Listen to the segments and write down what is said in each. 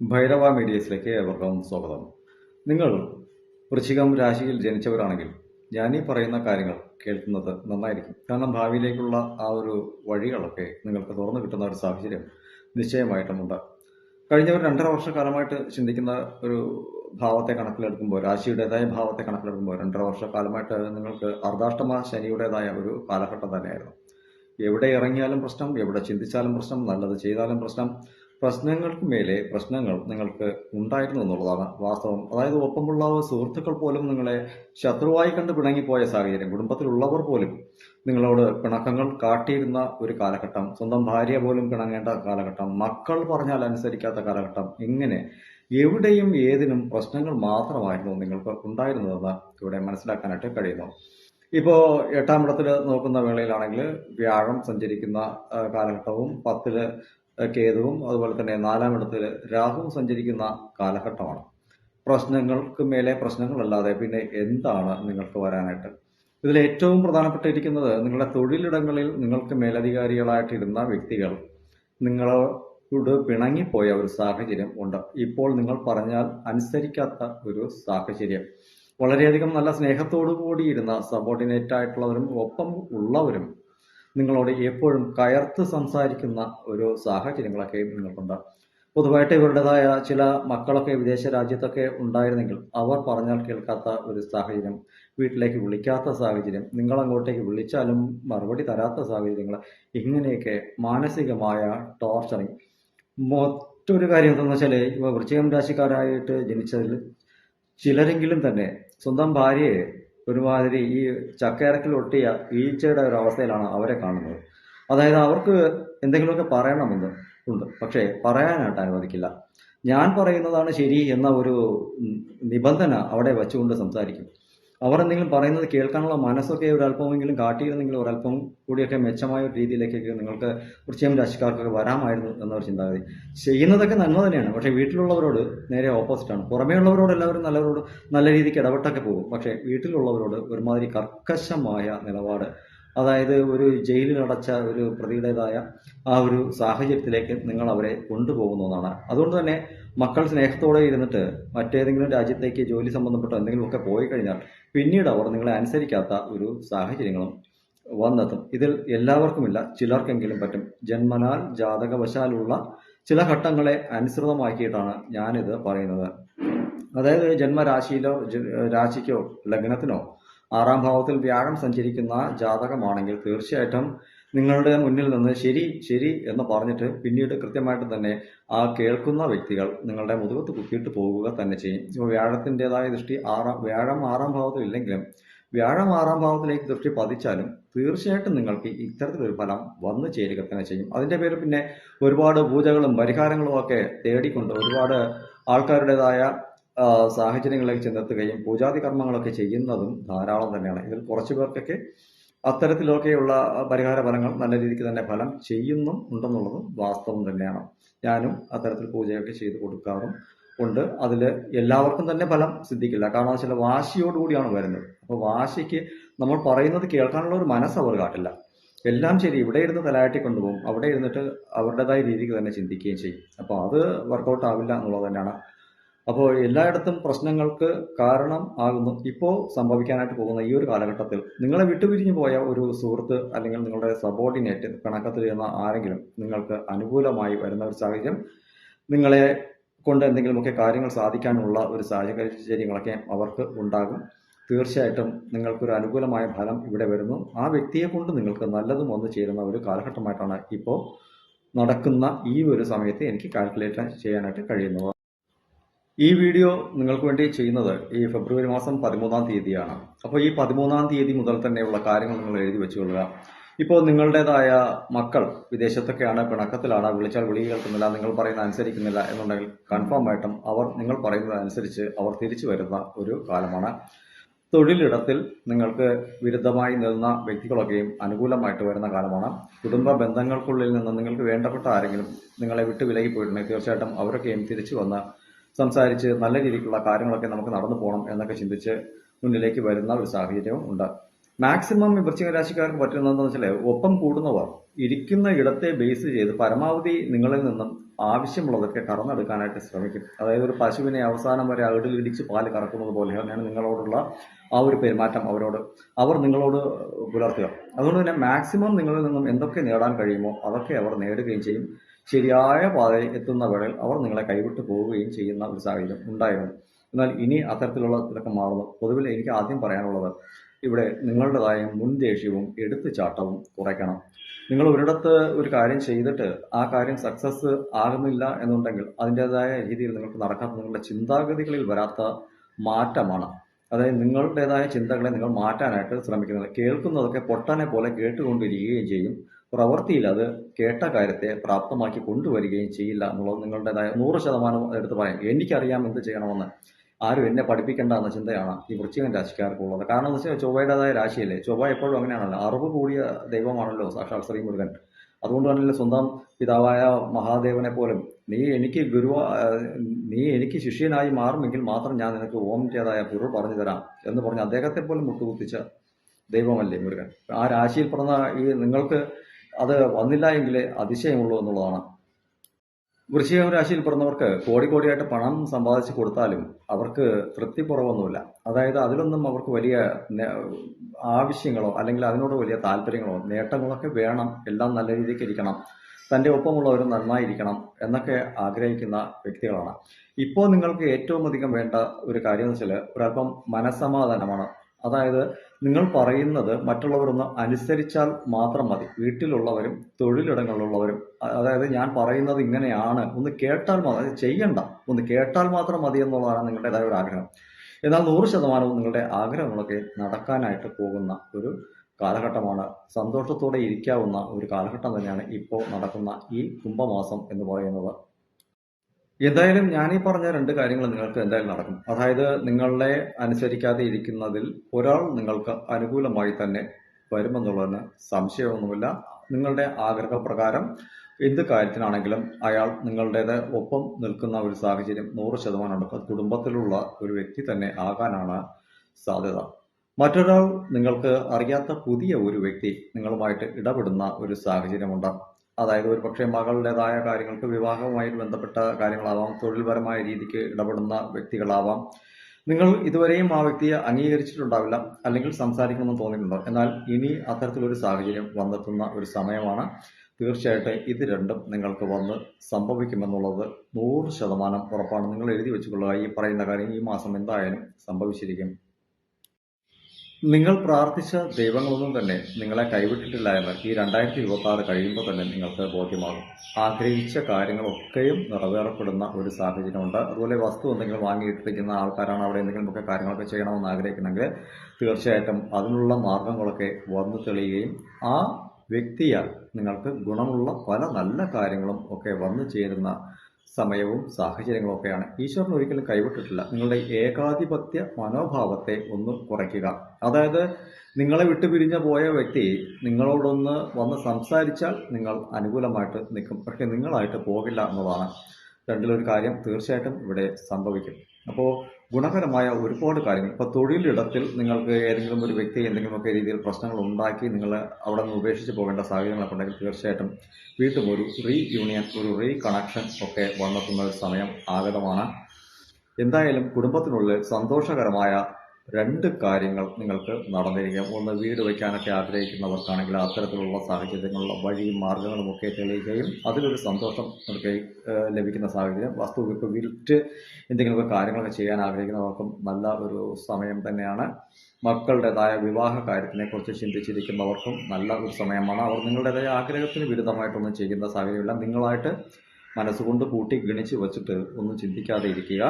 ഭൈരവ മീഡിയസിലേക്ക് ഏവർക്കും സ്വാഗതം. നിങ്ങൾ വൃശ്ചികം രാശിയിൽ ജനിച്ചവരാണെങ്കിൽ ഞാൻ ഈ പറയുന്ന കാര്യങ്ങൾ കേൾക്കുന്നത് നന്നായിരിക്കും. കാരണം ഭാവിയിലേക്കുള്ള ആ ഒരു വഴികളൊക്കെ നിങ്ങൾക്ക് തുറന്നു കിട്ടുന്ന ഒരു സാഹചര്യം നിശ്ചയമായിട്ടുമുണ്ട് കഴിഞ്ഞ ഒരു രണ്ടര വർഷക്കാലമായിട്ട് ചിന്തിക്കുന്ന ഒരു ഭാവത്തെ കണക്കിലെടുക്കുമ്പോൾ രാശിയുടേതായ ഭാവത്തെ കണക്കിലെടുക്കുമ്പോൾ രണ്ടര വർഷക്കാലമായിട്ട് നിങ്ങൾക്ക് അർദ്ധാഷ്ടമ ശനിയുടേതായ ഒരു കാലഘട്ടം തന്നെയായിരുന്നു. എവിടെ ഇറങ്ങിയാലും പ്രശ്നം എവിടെ ചിന്തിച്ചാലും പ്രശ്നം നല്ലത് ചെയ്താലും പ്രശ്നം പ്രശ്നങ്ങൾക്ക് മേലെ പ്രശ്നങ്ങൾ നിങ്ങൾക്ക് ഉണ്ടായിരുന്നു എന്നുള്ളതാണ് വാസ്തവം. അതായത് ഒപ്പമുള്ള സുഹൃത്തുക്കൾ പോലും നിങ്ങളെ ശത്രുവായി കണ്ട് പിണങ്ങിപ്പോയ സാഹചര്യം കുടുംബത്തിലുള്ളവർ പോലും നിങ്ങളോട് പിണക്കങ്ങൾ കാട്ടിയിരുന്ന ഒരു കാലഘട്ടം സ്വന്തം ഭാര്യ പോലും പിണങ്ങേണ്ട കാലഘട്ടം മക്കൾ പറഞ്ഞാൽ അനുസരിക്കാത്ത കാലഘട്ടം ഇങ്ങനെ എവിടെയും ഏതിനും പ്രശ്നങ്ങൾ മാത്രമായിരുന്നു നിങ്ങൾക്ക് ഉണ്ടായിരുന്നതെന്ന് ഇവിടെ മനസ്സിലാക്കാനായിട്ട് കഴിയുന്നു. ഇപ്പോ എട്ടാം ഇടത്തിൽ നോക്കുന്ന വേളയിലാണെങ്കിൽ വ്യാഴം സഞ്ചരിക്കുന്ന കാലഘട്ടവും പത്തിൽ കേതുവും അതുപോലെ തന്നെ നാലാം ഇടത്തിൽ രാഹുവും സഞ്ചരിക്കുന്ന കാലഘട്ടമാണ്. പ്രശ്നങ്ങൾക്ക് മേലെ പ്രശ്നങ്ങളല്ലാതെ പിന്നെ എന്താണ് നിങ്ങൾക്ക് വരാനായിട്ട്? ഇതിൽ ഏറ്റവും പ്രധാനപ്പെട്ടിരിക്കുന്നത് നിങ്ങളുടെ തൊഴിലിടങ്ങളിൽ നിങ്ങൾക്ക് മേലധികാരികളായിട്ടിരുന്ന വ്യക്തികൾ നിങ്ങളോട് പിണങ്ങിപ്പോയ ഒരു സാഹചര്യം ഉണ്ട്. ഇപ്പോൾ നിങ്ങൾ പറഞ്ഞാൽ അനുസരിക്കാത്ത ഒരു സാഹചര്യം. വളരെയധികം നല്ല സ്നേഹത്തോടു കൂടിയിരുന്ന സബോർഡിനേറ്റ് ആയിട്ടുള്ളവരും ഒപ്പം ഉള്ളവരും നിങ്ങളോട് എപ്പോഴും കയർത്ത് സംസാരിക്കുന്ന ഒരു സാഹചര്യങ്ങളൊക്കെ നിങ്ങൾക്കുണ്ട്. പൊതുവായിട്ട് ഇവരുടേതായ ചില മക്കളൊക്കെ വിദേശ രാജ്യത്തൊക്കെ ഉണ്ടായിരുന്നെങ്കിൽ അവർ പറഞ്ഞാൽ കേൾക്കാത്ത ഒരു സാഹചര്യം വീട്ടിലേക്ക് വിളിക്കാത്ത സാഹചര്യം നിങ്ങൾ അങ്ങോട്ടേക്ക് വിളിച്ചാലും മറുപടി തരാത്ത സാഹചര്യങ്ങൾ ഇങ്ങനെയൊക്കെ മാനസികമായ ടോർച്ചറിങ്. മറ്റൊരു കാര്യം എന്താണെന്ന് വെച്ചാൽ ഇവ വൃശ്ചികം രാശിക്കാരായിട്ട് ജനിച്ചതിൽ ചിലരെങ്കിലും തന്നെ സ്വന്തം ഭാര്യയെ ഒരുമാതിരി ഈ ചക്കയിറക്കിൽ ഒട്ടിയ ഈച്ചയുടെ ഒരു അവസ്ഥയിലാണ് അവരെ കാണുന്നത്. അതായത് അവർക്ക് എന്തെങ്കിലുമൊക്കെ പറയണമെന്ന് ഉണ്ട്. പക്ഷേ പറയാനായിട്ട് അനുവദിക്കില്ല. ഞാൻ പറയുന്നതാണ് ശരി എന്ന ഒരു നിബന്ധന അവിടെ വെച്ചുകൊണ്ട് സംസാരിക്കും. അവർ എന്തെങ്കിലും പറയുന്നത് കേൾക്കാനുള്ള മനസ്സൊക്കെ ഒരല്പമെങ്കിലും കാട്ടിയിരുന്നെങ്കിൽ ഒരല്പം കൂടിയൊക്കെ മെച്ചമായ ഒരു രീതിയിലേക്കൊക്കെ നിങ്ങൾക്ക് തീർച്ചയായും രാശിക്കാർക്കൊക്കെ വരാമായിരുന്നു എന്നൊരു ചിന്താഗതി. ചെയ്യുന്നതൊക്കെ നന്മ തന്നെയാണ്. പക്ഷേ വീട്ടിലുള്ളവരോട് നേരെ ഓപ്പോസിറ്റാണ് പുറമേയുള്ളവരോട് എല്ലാവരും നല്ലവരോട് നല്ല രീതിക്ക് ഇടപെട്ടൊക്കെ പോകും. പക്ഷേ വീട്ടിലുള്ളവരോട് ഒരുമാതിരി കർക്കശമായ നിലപാട് അതായത് ഒരു ജയിലിൽ അടച്ച ഒരു പ്രതിയുടേതായ ആ ഒരു സാഹചര്യത്തിലേക്ക് നിങ്ങൾ അവരെ കൊണ്ടുപോകുന്നതാണ്. അതുകൊണ്ട് തന്നെ മക്കൾ സ്നേഹത്തോടെ ഇരുന്നിട്ട് മറ്റേതെങ്കിലും രാജ്യത്തേക്ക് ജോലി സംബന്ധപ്പെട്ടോ എന്തെങ്കിലുമൊക്കെ പോയി കഴിഞ്ഞാൽ പിന്നീട് അവർ നിങ്ങളെ അനുസരിക്കാത്ത ഒരു സാഹചര്യങ്ങളും വന്നെത്തും. ഇതിൽ എല്ലാവർക്കുമില്ല ചിലർക്കെങ്കിലും പറ്റും. ജന്മനാൽ ജാതകവശാലുള്ള ചില ഘട്ടങ്ങളെ അനുസൃതമാക്കിയിട്ടാണ് ഞാനിത് പറയുന്നത്. അതായത് ജന്മരാശിയിലോ രാശിക്കോ ലഗ്നത്തിനോ ആറാം ഭാവത്തിൽ വ്യാഴം സഞ്ചരിക്കുന്ന ജാതകമാണെങ്കിൽ തീർച്ചയായിട്ടും നിങ്ങളുടെ മുന്നിൽ നിന്ന് ശരി ശരി എന്ന് പറഞ്ഞിട്ട് പിന്നീട് കൃത്യമായിട്ട് തന്നെ ആ കേൾക്കുന്ന വ്യക്തികൾ നിങ്ങളുടെ മുതുകത്ത് കുത്തിയിട്ട് പോകുക തന്നെ ചെയ്യും. ഇപ്പോൾ വ്യാഴത്തിന്റെതായ ദൃഷ്ടി ആറാം വ്യാഴം ആറാം ഭാവത്തിൽ ഇല്ലെങ്കിലും വ്യാഴം ആറാം ഭാവത്തിലേക്ക് ദൃഷ്ടി പതിച്ചാലും തീർച്ചയായിട്ടും നിങ്ങൾക്ക് ഇത്തരത്തിലൊരു ഫലം വന്നു ചേരുക തന്നെ ചെയ്യും. അതിന്റെ പേര് പിന്നെ ഒരുപാട് പൂജകളും പരിഹാരങ്ങളും ഒക്കെ തേടിക്കൊണ്ട് ഒരുപാട് ആൾക്കാരുടേതായ സാഹചര്യങ്ങളിലേക്ക് ചെന്നെത്തുകയും പൂജാതി കർമ്മങ്ങളൊക്കെ ചെയ്യുന്നതും ധാരാളം തന്നെയാണ്. ഇതിൽ കുറച്ചു പേർക്കൊക്കെ അത്തരത്തിലൊക്കെയുള്ള പരിഹാര ഫലങ്ങൾ നല്ല രീതിക്ക് തന്നെ ഫലം ചെയ്യുന്നും ഉണ്ടെന്നുള്ളതും വാസ്തവം തന്നെയാണ്. ഞാനും അത്തരത്തിൽ പൂജയൊക്കെ ചെയ്ത് കൊടുക്കാറും ഉണ്ട്. അതിൽ എല്ലാവർക്കും തന്നെ ഫലം സിദ്ധിക്കില്ല. കാരണം ചില വാശിയോടുകൂടിയാണ് വരുന്നത്. അപ്പോൾ വാശിക്ക് നമ്മൾ പറയുന്നത് കേൾക്കാനുള്ള ഒരു മനസ്സ് അവർ കാട്ടില്ല. എല്ലാം ശരി ഇവിടെ ഇരുന്ന് തലയാട്ടി കൊണ്ടുപോകും. അവിടെ ഇരുന്നിട്ട് അവരുടേതായ രീതിക്ക് തന്നെ ചിന്തിക്കുകയും ചെയ്യും. അപ്പോൾ അത് വർക്കൗട്ട് ആവില്ല എന്നുള്ളത് തന്നെയാണ് അപ്പോൾ എല്ലായിടത്തും പ്രശ്നങ്ങൾക്ക് കാരണം ആകുന്നു ഇപ്പോൾ സംഭവിക്കാനായിട്ട് പോകുന്ന ഈ ഒരു കാലഘട്ടത്തിൽ. നിങ്ങളെ വിട്ടുപിരിഞ്ഞു പോയ ഒരു സുഹൃത്ത് അല്ലെങ്കിൽ നിങ്ങളുടെ സബോർഡിനേറ്റ് കണക്കത്തിൽ ചെയ്യുന്ന ആരെങ്കിലും നിങ്ങൾക്ക് അനുകൂലമായി വരുന്ന ഒരു സാഹചര്യം നിങ്ങളെ കൊണ്ട് എന്തെങ്കിലുമൊക്കെ കാര്യങ്ങൾ സാധിക്കാനുള്ള ഒരു സാഹചര്യങ്ങളൊക്കെ അവർക്ക് ഉണ്ടാകും. തീർച്ചയായിട്ടും നിങ്ങൾക്കൊരു അനുകൂലമായ ഫലം ഇവിടെ വരുന്നു. ആ വ്യക്തിയെ കൊണ്ട് നിങ്ങൾക്ക് നല്ലതും വന്നു ചേരുന്ന ഒരു കാലഘട്ടമായിട്ടാണ് ഇപ്പോൾ നടക്കുന്ന ഈ ഒരു സമയത്ത് എനിക്ക് കാൽക്കുലേറ്റ് ചെയ്യാനായിട്ട് കഴിയുന്നത്. ഈ വീഡിയോ നിങ്ങൾക്ക് വേണ്ടി ചെയ്യുന്നത് ഈ ഫെബ്രുവരി മാസം പതിമൂന്നാം തീയതിയാണ്. അപ്പോൾ ഈ പതിമൂന്നാം തീയതി മുതൽ തന്നെയുള്ള കാര്യങ്ങൾ നിങ്ങൾ എഴുതി വെച്ചുകൊള്ളുക. ഇപ്പോൾ നിങ്ങളുടേതായ മക്കൾ വിദേശത്തൊക്കെയാണ് പിണക്കത്തിലാണ് വിളിച്ചാൽ വിളി കേൾക്കുന്നില്ല നിങ്ങൾ പറയുന്ന അനുസരിക്കുന്നില്ല എന്നുണ്ടെങ്കിൽ കൺഫേം ആയിട്ടും അവർ നിങ്ങൾ പറയുന്നത് അനുസരിച്ച് അവർ തിരിച്ചു വരുന്ന ഒരു കാലമാണ്. തൊഴിലിടത്തിൽ നിങ്ങൾക്ക് വിരുദ്ധമായി നിന്ന വ്യക്തികളൊക്കെയും അനുകൂലമായിട്ട് വരുന്ന കാലമാണ്. കുടുംബ ബന്ധങ്ങൾക്കുള്ളിൽ നിന്ന് നിങ്ങൾക്ക് വേണ്ടപ്പെട്ട ആരെങ്കിലും നിങ്ങളെ വിട്ടു വിലകി പോയിട്ടുണ്ടെങ്കിൽ തീർച്ചയായിട്ടും അവരൊക്കെയും തിരിച്ചു വന്ന് സംസാരിച്ച് നല്ല രീതിക്കുള്ള കാര്യങ്ങളൊക്കെ നമുക്ക് നടന്നു പോകണം എന്നൊക്കെ ചിന്തിച്ച് മുന്നിലേക്ക് വരുന്ന ഒരു സാഹചര്യവും ഉണ്ട്. മാക്സിമം വൃശ്ചിക രാശിക്കാർക്ക് പറ്റുന്നതെന്ന് വെച്ചാൽ ഒപ്പം കൂടുന്നവർ ഇരിക്കുന്ന ഇടത്തെ ബേസ് ചെയ്ത് പരമാവധി നിങ്ങളിൽ നിന്നും ആവശ്യമുള്ളതൊക്കെ കറന്നെടുക്കാനായിട്ട് ശ്രമിക്കും. അതായത് ഒരു പശുവിനെ അവസാനം വരെ അകിടിൽ ഇടിച്ച് പാൽ കറക്കുന്നത് പോലെ തന്നെയാണ് നിങ്ങളോടുള്ള ആ ഒരു പെരുമാറ്റം അവരോട്. അവർ നിങ്ങളോട് പുലർത്തുക. അതുകൊണ്ട് തന്നെ മാക്സിമം നിങ്ങളിൽ നിന്നും എന്തൊക്കെ നേടാൻ കഴിയുമോ അതൊക്കെ അവർ നേടുകയും ചെയ്യും. ശരിയായ പാതയിൽ എത്തുന്ന വേളയിൽ അവർ നിങ്ങളെ കൈവിട്ടു പോവുകയും ചെയ്യുന്ന ഒരു സാഹചര്യം ഉണ്ടായിരുന്നു. എന്നാൽ ഇനി അത്തരത്തിലുള്ള ഇതൊക്കെ മാറുന്നു. പൊതുവിൽ എനിക്ക് ആദ്യം പറയാനുള്ളത് ഇവിടെ നിങ്ങളുടേതായ മുൻദേഷ്യവും എടുത്തുചാട്ടവും കുറയ്ക്കണം. നിങ്ങൾ ഒരിടത്ത് ഒരു കാര്യം ചെയ്തിട്ട് ആ കാര്യം സക്സസ് ആകുന്നില്ല എന്നുണ്ടെങ്കിൽ അതിന്റെതായ രീതിയിൽ നിങ്ങൾക്ക് നടക്കാത്ത നിങ്ങളുടെ ചിന്താഗതികളിൽ വരാത്ത മാറ്റമാണ്. അതായത് നിങ്ങളുടേതായ ചിന്തകളെ നിങ്ങൾ മാറ്റാനായിട്ട് ശ്രമിക്കുന്നത്. കേൾക്കുന്നതൊക്കെ പൊട്ടനെ പോലെ കേട്ടുകൊണ്ടിരിക്കുകയും ചെയ്യും. പ്രവൃത്തിയിൽ അത് കേട്ട കാര്യത്തെ പ്രാപ്തമാക്കി കൊണ്ടുവരികയും ചെയ്യില്ല എന്നുള്ളത് നിങ്ങളുടേതായ നൂറ് ശതമാനം എടുത്ത് പറയാം. എനിക്കറിയാം എന്ത് ചെയ്യണമെന്ന്. ആരും എന്നെ പഠിപ്പിക്കേണ്ട എന്ന ചിന്തയാണ് ഈ വൃശ്ചികൻ രാശിക്കാർക്കുള്ളത് കാരണം എന്ന് വെച്ചാൽ ചൊവ്വയുടേതായ രാശിയല്ലേ? ചൊവ്വ എപ്പോഴും അങ്ങനെയാണല്ലോ. അറിവ് കൂടിയ ദൈവമാണല്ലോ സാക്ഷാൽ ശ്രീ മുരുകൻ. അതുകൊണ്ട് തന്നെ സ്വന്തം പിതാവായ മഹാദേവനെ പോലും നീ എനിക്ക് ഗുരു നീ എനിക്ക് ശിഷ്യനായി മാറുമെങ്കിൽ മാത്രം ഞാൻ നിനക്ക് ഓമിന്റേതായ ഗുരു പറഞ്ഞു തരാം എന്ന് പറഞ്ഞ് അദ്ദേഹത്തെ പോലും മുട്ടുകുത്തിച്ച ദൈവമല്ലേ മുരുകൻ? ആ രാശിയിൽ പിറന്ന ഈ നിങ്ങൾക്ക് അത് വന്നില്ല എങ്കിലേ അതിശയമുള്ളൂ എന്നുള്ളതാണ്. വൃശ്ചിക രാശിയിൽ പിറന്നവർക്ക് കോടി കോടിയായിട്ട് പണം സമ്പാദിച്ചു കൊടുത്താലും അവർക്ക് തൃപ്തി കുറവൊന്നുമില്ല. അതായത് അതിലൊന്നും അവർക്ക് വലിയ ആവശ്യങ്ങളോ അല്ലെങ്കിൽ അതിനോട് വലിയ താല്പര്യങ്ങളോ നേട്ടങ്ങളൊക്കെ വേണം. എല്ലാം നല്ല രീതിക്ക് ഇരിക്കണം. തന്റെ ഒപ്പമുള്ളവർ നന്നായിരിക്കണം എന്നൊക്കെ ആഗ്രഹിക്കുന്ന വ്യക്തികളാണ്. ഇപ്പോൾ നിങ്ങൾക്ക് ഏറ്റവും അധികം വേണ്ട ഒരു കാര്യം എന്ന് വെച്ചാൽ ഒരല്പം മനസ്സമാധാനമാണ്. അതായത് നിങ്ങൾ പറയുന്നത് മറ്റുള്ളവരൊന്ന് അനുസരിച്ചാൽ മാത്രം മതി. വീട്ടിലുള്ളവരും തൊഴിലിടങ്ങളിലുള്ളവരും അതായത് ഞാൻ പറയുന്നത് ഇങ്ങനെയാണ് ഒന്ന് കേട്ടാൽ മതി ചെയ്യണ്ട. ഒന്ന് കേട്ടാൽ മാത്രം മതി എന്നുള്ളതാണ് നിങ്ങളുടേതായ ഒരു ആഗ്രഹം. എന്നാൽ നൂറ് ശതമാനവും നിങ്ങളുടെ ആഗ്രഹങ്ങളൊക്കെ നടക്കാനായിട്ട് പോകുന്ന ഒരു കാലഘട്ടമാണ്. സന്തോഷത്തോടെ ഇരിക്കാവുന്ന ഒരു കാലഘട്ടം തന്നെയാണ് ഇപ്പോൾ നടക്കുന്ന ഈ കുംഭമാസം എന്ന് പറയുന്നത്. എന്തായാലും ഞാൻ ഈ പറഞ്ഞ രണ്ട് കാര്യങ്ങൾ നിങ്ങൾക്ക് എന്തായാലും നടക്കും. അതായത് നിങ്ങളെ അനുസരിക്കാതെ ഇരിക്കുന്നതിൽ ഒരാൾ നിങ്ങൾക്ക് അനുകൂലമായി തന്നെ വരുമെന്നുള്ളതിന് സംശയമൊന്നുമില്ല. നിങ്ങളുടെ ആഗ്രഹപ്രകാരം എന്ത് കാര്യത്തിനാണെങ്കിലും അയാൾ നിങ്ങളുടേത് ഒപ്പം നിൽക്കുന്ന ഒരു സാഹചര്യം നൂറ് ശതമാനം ഉണ്ട് കുടുംബത്തിലുള്ള ഒരു വ്യക്തി തന്നെ ആകാനാണ് സാധ്യത. മറ്റൊരാൾ നിങ്ങൾക്ക് അറിയാത്ത പുതിയ ഒരു വ്യക്തി നിങ്ങളുമായിട്ട് ഇടപെടുന്ന ഒരു സാഹചര്യമുണ്ട്. അതായത് ഒരു പക്ഷേ മകളുടേതായ കാര്യങ്ങൾക്ക് വിവാഹവുമായി ബന്ധപ്പെട്ട കാര്യങ്ങളാവാം തൊഴിൽപരമായ രീതിക്ക് ഇടപെടുന്ന വ്യക്തികളാവാം. നിങ്ങൾ ഇതുവരെയും ആ വ്യക്തിയെ അംഗീകരിച്ചിട്ടുണ്ടാവില്ല അല്ലെങ്കിൽ സംസാരിക്കണമെന്ന് തോന്നിയിട്ടുണ്ടോ? എന്നാൽ ഇനി അത്തരത്തിലൊരു സാഹചര്യം വന്നെത്തുന്ന ഒരു സമയമാണ്. തീർച്ചയായിട്ടും ഇത് രണ്ടും നിങ്ങൾക്ക് വന്ന് സംഭവിക്കുമെന്നുള്ളത് നൂറ് ശതമാനം ഉറപ്പാണ്. നിങ്ങൾ എഴുതി വെച്ചുകൊള്ളുക. ഈ പറയുന്ന കാര്യം ഈ മാസം എന്തായാലും സംഭവിച്ചിരിക്കും. നിങ്ങൾ പ്രാർത്ഥിച്ച ദൈവങ്ങളൊന്നും തന്നെ നിങ്ങളെ കൈവിട്ടിട്ടില്ല എന്ന് ഈ രണ്ടായിരത്തി ഇരുപത്തി ആറ് കഴിയുമ്പോൾ തന്നെ നിങ്ങൾക്ക് ബോധ്യമാകും. ആഗ്രഹിച്ച കാര്യങ്ങളൊക്കെയും നിറവേറപ്പെടുന്ന ഒരു സാഹചര്യമുണ്ട്. അതുപോലെ വസ്തു എന്തെങ്കിലും വാങ്ങിയിട്ടിരിക്കുന്ന ആൾക്കാരാണ് അവിടെ എന്തെങ്കിലുമൊക്കെ കാര്യങ്ങളൊക്കെ ചെയ്യണമെന്ന് ആഗ്രഹിക്കുന്നെങ്കിൽ തീർച്ചയായിട്ടും അതിനുള്ള മാർഗങ്ങളൊക്കെ വന്നു തെളിയുകയും ആ വ്യക്തിയാൽ നിങ്ങൾക്ക് ഗുണമുള്ള പല നല്ല കാര്യങ്ങളും ഒക്കെ വന്നു ചേരുന്ന സമയവും സാഹചര്യങ്ങളും ഒക്കെയാണ്. ഈശ്വരൻ ഒരിക്കലും കൈവിട്ടിട്ടില്ല. നിങ്ങളുടെ ഏകാധിപത്യ മനോഭാവത്തെ ഒന്ന് കുറയ്ക്കുക. അതായത് നിങ്ങളെ വിട്ടുപിരിഞ്ഞ പോയ വ്യക്തി നിങ്ങളോടൊന്ന് വന്ന് സംസാരിച്ചാൽ നിങ്ങൾ അനുകൂലമായിട്ട് നിൽക്കും. പക്ഷെ നിങ്ങളായിട്ട് പോകില്ല എന്നതാണ്. രണ്ടിലൊരു കാര്യം തീർച്ചയായിട്ടും ഇവിടെ സംഭവിക്കും. അപ്പോൾ ഗുണകരമായ ഒരുപാട് കാര്യങ്ങൾ. ഇപ്പോൾ തൊഴിലിടത്തിൽ നിങ്ങൾക്ക് ഏതെങ്കിലും ഒരു വ്യക്തി എന്തെങ്കിലുമൊക്കെ രീതിയിൽ പ്രശ്നങ്ങൾ ഉണ്ടാക്കി നിങ്ങൾ അവിടെ നിന്ന് ഉപേക്ഷിച്ച് പോകേണ്ട സാഹചര്യങ്ങളൊക്കെ ഉണ്ടെങ്കിൽ തീർച്ചയായിട്ടും വീണ്ടും ഒരു റീ യൂണിയൻ ഒരു റീ കണക്ഷൻ ഒക്കെ വന്നെത്തുന്ന ഒരു സമയം ആഗതമാണ്. എന്തായാലും കുടുംബത്തിനുള്ളിൽ സന്തോഷകരമായ രണ്ട് കാര്യങ്ങൾ നിങ്ങൾക്ക് നടന്നിരിക്കാം. ഒന്ന് വീട് വയ്ക്കാനൊക്കെ ആഗ്രഹിക്കുന്നവർക്കാണെങ്കിൽ അത്തരത്തിലുള്ള സാഹചര്യങ്ങളുള്ള വഴിയും മാർഗങ്ങളുമൊക്കെ തെളിയുകയും അതിലൊരു സന്തോഷം നിങ്ങൾക്ക് ലഭിക്കുന്ന സാഹചര്യം. വസ്തു വിൽപ്പ് വിറ്റ് എന്തെങ്കിലുമൊക്കെ കാര്യങ്ങളൊക്കെ ചെയ്യാൻ ആഗ്രഹിക്കുന്നവർക്കും നല്ല ഒരു സമയം തന്നെയാണ്. മക്കളുടേതായ വിവാഹ കാര്യത്തിനെക്കുറിച്ച് ചിന്തിച്ചിരിക്കുന്നവർക്കും നല്ല ഒരു സമയമാണ്. അവർ നിങ്ങളുടേതായ ആഗ്രഹത്തിന് വിരുദ്ധമായിട്ടൊന്നും ചെയ്യുന്ന സാഹചര്യമില്ല. നിങ്ങളായിട്ട് മനസ്സുകൊണ്ട് കൂട്ടി ഗണിച്ച് വച്ചിട്ട് ഒന്നും ചിന്തിക്കാതെ ഇരിക്കുക.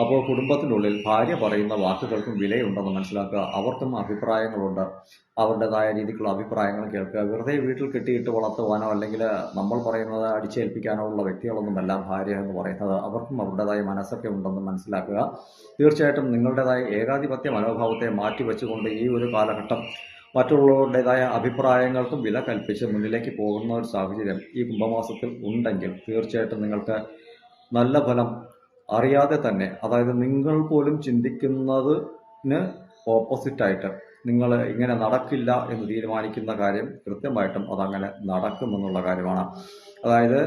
അപ്പോൾ കുടുംബത്തിനുള്ളിൽ ഭാര്യ പറയുന്ന വാക്കുകൾക്കും വിലയുണ്ടെന്ന് മനസ്സിലാക്കുക. അവർക്കും അഭിപ്രായങ്ങളുണ്ട്. അവരുടേതായ രീതിക്കുള്ള അഭിപ്രായങ്ങൾ കേൾക്കുക. വെറുതെ വീട്ടിൽ കെട്ടിയിട്ട് വളർത്തുവാനോ അല്ലെങ്കിൽ നമ്മൾ പറയുന്നത് അടിച്ചേൽപ്പിക്കാനോ ഉള്ള വ്യക്തികളൊന്നുമല്ല ഭാര്യ എന്ന് പറയുന്നത്. അവർക്കും അവരുടേതായ മനസ്സൊക്കെ ഉണ്ടെന്ന് മനസ്സിലാക്കുക. തീർച്ചയായിട്ടും നിങ്ങളുടേതായ ഏകാധിപത്യ മനോഭാവത്തെ മാറ്റിവെച്ചുകൊണ്ട് ഈ ഒരു കാലഘട്ടം മറ്റുള്ളവരുടേതായ അഭിപ്രായങ്ങൾക്കും വില കൽപ്പിച്ച് മുന്നിലേക്ക് പോകുന്ന ഒരു സാഹചര്യം ഈ കുംഭമാസത്തിൽ ഉണ്ടെങ്കിൽ തീർച്ചയായിട്ടും നിങ്ങൾക്ക് നല്ല ഫലം അറിയാതെ തന്നെ അതായത് നിങ്ങൾ പോലും ചിന്തിക്കുന്നതിന് ഓപ്പോസിറ്റായിട്ട് നിങ്ങൾ ഇങ്ങനെ നടക്കില്ല എന്ന് തീരുമാനിക്കുന്ന കാര്യം കൃത്യമായിട്ടും അതങ്ങനെ നടക്കുമെന്നുള്ള കാര്യമാണ്. അതായത്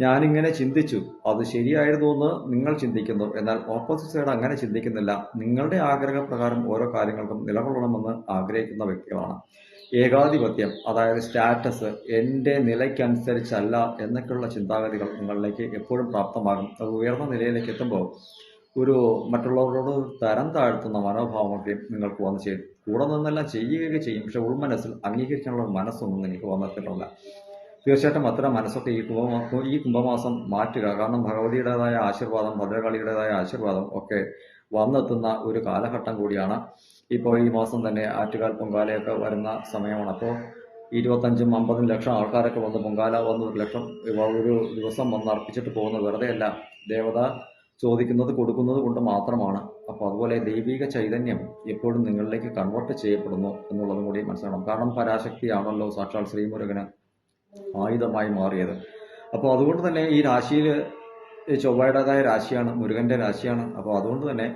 ഞാനിങ്ങനെ ചിന്തിച്ചു അത് ശരിയായിരുന്നു എന്ന് നിങ്ങൾ ചിന്തിക്കുന്നു എന്നാൽ ഓപ്പോസിറ്റ് സൈഡ് അങ്ങനെ ചിന്തിക്കുന്നില്ല. നിങ്ങളുടെ ആഗ്രഹപ്രകാരം ഓരോ കാര്യങ്ങൾക്കും നിലകൊള്ളണമെന്ന് ആഗ്രഹിക്കുന്ന വ്യക്തികളാണ്. ഏകാധിപത്യം അതായത് സ്റ്റാറ്റസ് എന്റെ നിലയ്ക്കനുസരിച്ചല്ല എന്നൊക്കെയുള്ള ചിന്താഗതികൾ നിങ്ങളിലേക്ക് എപ്പോഴും പ്രാപ്തമാകും. അത് ഉയർന്ന നിലയിലേക്ക് എത്തുമ്പോൾ ഒരു മറ്റുള്ളവരോട് തരം താഴ്ത്തുന്ന മനോഭാവമൊക്കെ നിങ്ങൾക്ക് വന്നു ചെയ്യും കൂടെ നിന്നെല്ലാം ചെയ്യുകയൊക്കെ ചെയ്യും പക്ഷെ ഉൾമനസ്സിൽ അംഗീകരിക്കാനുള്ള മനസ്സൊന്നും നിങ്ങൾക്ക് വന്നിട്ടില്ല. തീർച്ചയായിട്ടും അത്തരം മനസ്സൊക്കെ ഈ കുംഭമാസം ഈ കുംഭമാസം മാറ്റുക. കാരണം ഭഗവതിയുടേതായ ആശീർവാദം ഭദ്രകാളിയുടേതായ ആശീർവാദം ഒക്കെ വന്നെത്തുന്ന ഒരു കാലഘട്ടം കൂടിയാണ്. ഇപ്പോൾ ഈ മാസം തന്നെ ആറ്റുകാൽ പൊങ്കാലയൊക്കെ വരുന്ന സമയമാണ്. അപ്പോൾ ഇരുപത്തഞ്ചും അമ്പതും ലക്ഷം ആൾക്കാരൊക്കെ വന്ന് പൊങ്കാല വന്ന് ഒരു ലക്ഷം ഒരു ദിവസം വന്ന് അർപ്പിച്ചിട്ട് പോകുന്നത് വെറുതെയല്ല. ദേവത ചോദിക്കുന്നത് കൊടുക്കുന്നത് കൊണ്ട് മാത്രമാണ്. അപ്പോൾ അതുപോലെ ദൈവിക ചൈതന്യം എപ്പോഴും നിങ്ങളിലേക്ക് കൺവേർട്ട് ചെയ്യപ്പെടുന്നു എന്നുള്ളതും കൂടി മനസ്സിലാക്കണം. കാരണം പരാശക്തിയാണല്ലോ സാക്ഷാൽ ശ്രീമുരുകന് ആയുധമായി മാറിയത്. അപ്പോൾ അതുകൊണ്ട് തന്നെ ഈ രാശിയിൽ ചൊവ്വയുടേതായ രാശിയാണ് മുരുകന്റെ രാശിയാണ്. അപ്പോൾ അതുകൊണ്ട് തന്നെ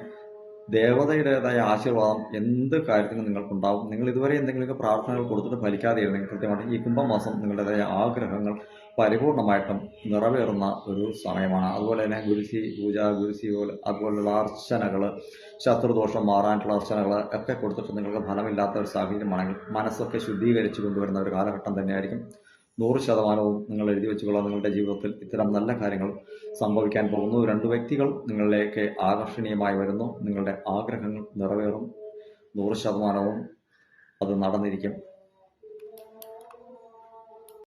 ദേവതയുടേതായ ആശീർവാദം എന്ത് കാര്യത്തിനും നിങ്ങൾക്കുണ്ടാവും. നിങ്ങൾ ഇതുവരെ എന്തെങ്കിലുമൊക്കെ പ്രാർത്ഥനകൾ കൊടുത്തിട്ട് ഫലിക്കാതെയിരുന്നെങ്കിൽ കൃത്യമായിട്ട് ഈ കുംഭമാസം നിങ്ങളുടേതായ ആഗ്രഹങ്ങൾ പരിപൂർണമായിട്ടും നിറവേറുന്ന ഒരു സമയമാണ്. അതുപോലെ തന്നെ ഗുരുസി പൂജ ഗുരുസി പോലെ അതുപോലുള്ള അർച്ചനകൾ ശത്രുദോഷം മാറാനുള്ള അർച്ചനകൾ ഒക്കെ കൊടുത്തിട്ട് നിങ്ങൾക്ക് ഫലമില്ലാത്ത ഒരു സാഹചര്യമാണെങ്കിൽ മനസ്സൊക്കെ ശുദ്ധീകരിച്ചു കൊണ്ടുവരുന്ന ഒരു കാലഘട്ടം തന്നെയായിരിക്കും. നൂറ് ശതമാനവും നിങ്ങൾ എഴുതി വെച്ചുകൊള്ളുക നിങ്ങളുടെ ജീവിതത്തിൽ ഇത്തരം നല്ല കാര്യങ്ങൾ സംഭവിക്കാൻ പോകുന്നു. രണ്ട് വ്യക്തികൾ നിങ്ങളിലേക്ക് ആകർഷണീയമായി വരുന്നു. നിങ്ങളുടെ ആഗ്രഹങ്ങൾ നിറവേറും. നൂറ് ശതമാനവും അത് നടന്നിരിക്കും.